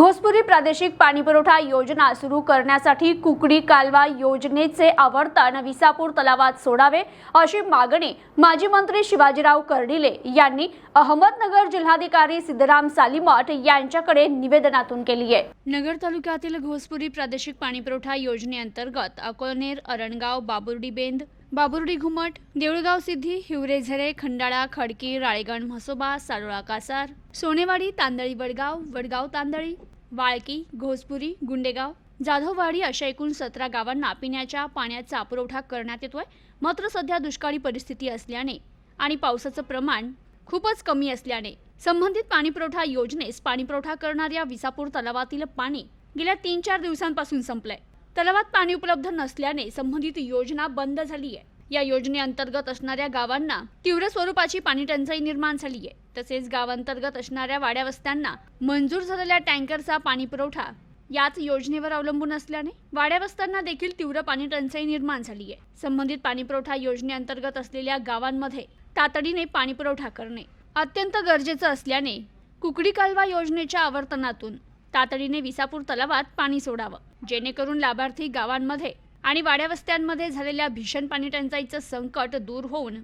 घोसपुरी प्रादेशिक पाणीपुरवठा योजना सुरू करण्यासाठी कुकडी कालवा योजनेचे आवर्तन विसापूर तलावात सोडावे अशी मागणी माजी मंत्री शिवाजीराव कर्डिले यांनी अहमदनगर जिल्हाधिकारी सिद्धराम सालीमठ यांच्याकडे निवेदनातून केली आहे. नगर तालुक्यातील घोसपुरी प्रादेशिक पाणीपुरवठा योजनेअंतर्गत अकोलनेर अरणगाव बाबुर्डी बेंद बाबुर्डी घुमट देऊळगाव सिद्धी हिवरेझरे खंडाळा खडकी राळेगण म्हसोबा सारोळा कासार सोनेवाडी तांदळी वडगाव वडगाव तांदळी वाळकी घोसपुरी गुंडेगाव जाधववाडी अशा एकूण सतरा गावांना पिण्याच्या पाण्याचा पुरवठा करण्यात येतोय. मात्र सध्या दुष्काळी परिस्थिती असल्याने आणि पावसाचं प्रमाण खूपच कमी असल्याने संबंधित पाणीपुरवठा योजनेस पाणीपुरवठा करणाऱ्या विसापूर तलावातील पाणी गेल्या तीन चार दिवसांपासून संपलंय. तलावात पाणी उपलब्ध नसल्याने संबंधित योजना बंद झाली आहे या योजनेअंतर्गत असणाऱ्या गावांना तीव्र स्वरूपाची पाणी टंचाई निर्माण झाली आहे तसेच गावांतर्गत असणाऱ्या वाड्यावस्त्यांना मंजूर झालेल्या टँकरचा पाणी पुरवठा. याच योजनेवर अवलंबून असल्याने वाड्यावस्त्यांना देखील तीव्र पाणी टंचाई निर्माण झाली आहे. संबंधित पाणी पुरवठा योजनेअंतर्गत असलेल्या गावांमध्ये तातडीने पाणी पुरवठा करणे अत्यंत गरजेचं असल्याने कुकडी कालवा योजनेच्या आवर्तनातून तातडीने विसापूर तलावात पाणी सोडावं. जेणेकरून लाभार्थी गावांमध्ये आणि वाड्यावस्त्यांमध्ये झालेल्या भीषण पाणी टंचाईचं संकट दूर होऊन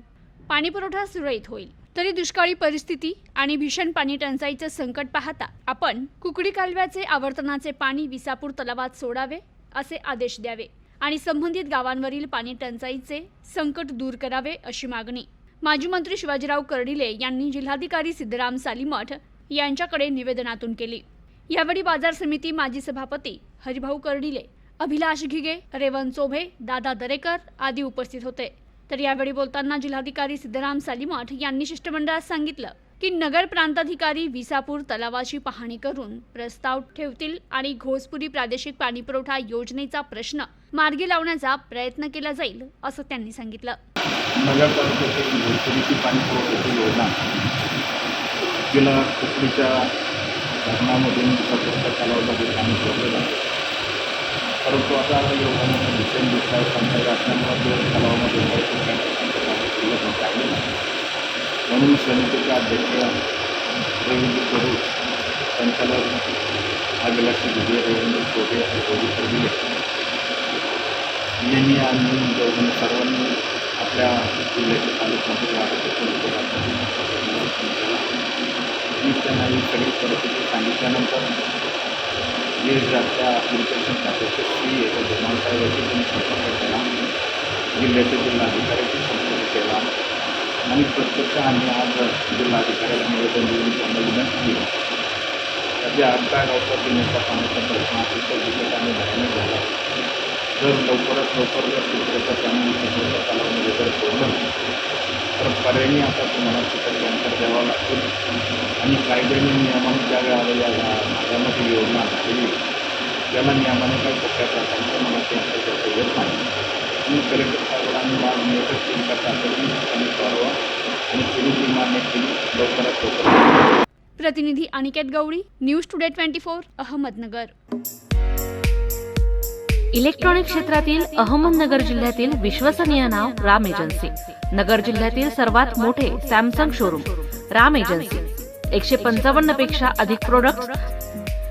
पाणीपुरवठा सुरळीत होईल. तरी दुष्काळी परिस्थिती आणि भीषण पाणी टंचाईचं संकट पाहता आपण कुकडी कालव्याचे आवर्तनाचे पाणी विसापूर तलावात सोडावे असे आदेश द्यावे आणि संबंधित गावांवरील पाणी टंचाईचे संकट दूर करावे अशी मागणी. माजी मंत्री शिवाजीराव कर्डिले यांनी जिल्हाधिकारी सिद्धराम सालीमठ यांच्याकडे निवेदनातून केली. यावेळी बाजार समिती माजी सभापती हरिभाऊ कर्डिले अभिलाष घिगे रेवण चोभे दादा दरेकर आदी उपस्थित होते. तर यावेळी बोलताना जिल्हाधिकारी सिद्धराम सालीमठ यांनी शिष्टमंडळात सांगितलं की नगर प्रांताधिकारी विसापूर तलावाची पाहणी करून प्रस्ताव ठेवतील आणि घोसपुरी प्रादेशिक पाणीपुरवठा योजनेचा प्रश्न मार्गी लावण्याचा प्रयत्न केला जाईल असं त्यांनी सांगितलं. नगर तालुक्यातील योजना धरणामधून पाणी सोडलं जातं. परंतु आता असल्यामुळे दोन तलावामध्ये काही ठिकाणी पाणी शिल्लक राहिले नाही म्हणून समितीचे अध्यक्ष रवींद्र स्वरूप संचालक अभिलाष विजय रवींद्र कोटे रवींद्र दिले यांनी आम्ही दोघांनी सर्वांनी आपल्या जिल्ह्याच्या तालुक्यामध्ये आरोग्य मी त्यांना ही सगळी परिस्थिती सांगितल्यानंतर जे आपल्या इरिगेशन खात्याचे श्री येतो धर्माल त्यांनी संपर्क केला. जिल्ह्याच्या जिल्हाधिकाऱ्याशी संपर्क केला. आणि प्रत्यक्ष आम्ही आज जिल्हाधिकाऱ्याला निवेदन देऊन त्यांना विनंती केली. तर या आमच्या गावचा पिण्याच्या पाण्याचा प्रश्न अतिशय विकत आणि भयानक झाला जर लवकरात लवकर जर तिसऱ्याच्या पाणी तिसऱ्याच्या कालावधीमध्ये जर सोडलं तर पर्यायी आता तुम्हाला तिथं टँकर द्यावा लागतील आणि कायद्याने नियमाने ज्या वेळेला या भागामध्ये योजना झालेली त्याला नियमाने काही कुठल्या प्रकारचं मला ते आता करता येत नाही. मी कलेक्टर साहेबांनी मागणी एकच केली आणि तिने ती मान्य केली लवकरात लवकर प्रतिनिधी Aniket Gawali news today twenty four Ahmednagar. Electronic क्षेत्रातील अहमदनगर जिल्ह्यातील विश्वसनीय नाव राम एजन्सी. नगर जिल्ह्यातील सर्वात मोठे सॅमसंग शोरूम राम एजन्सी. एकशे पंचावन्नपेक्षा अधिक प्रोडक्ट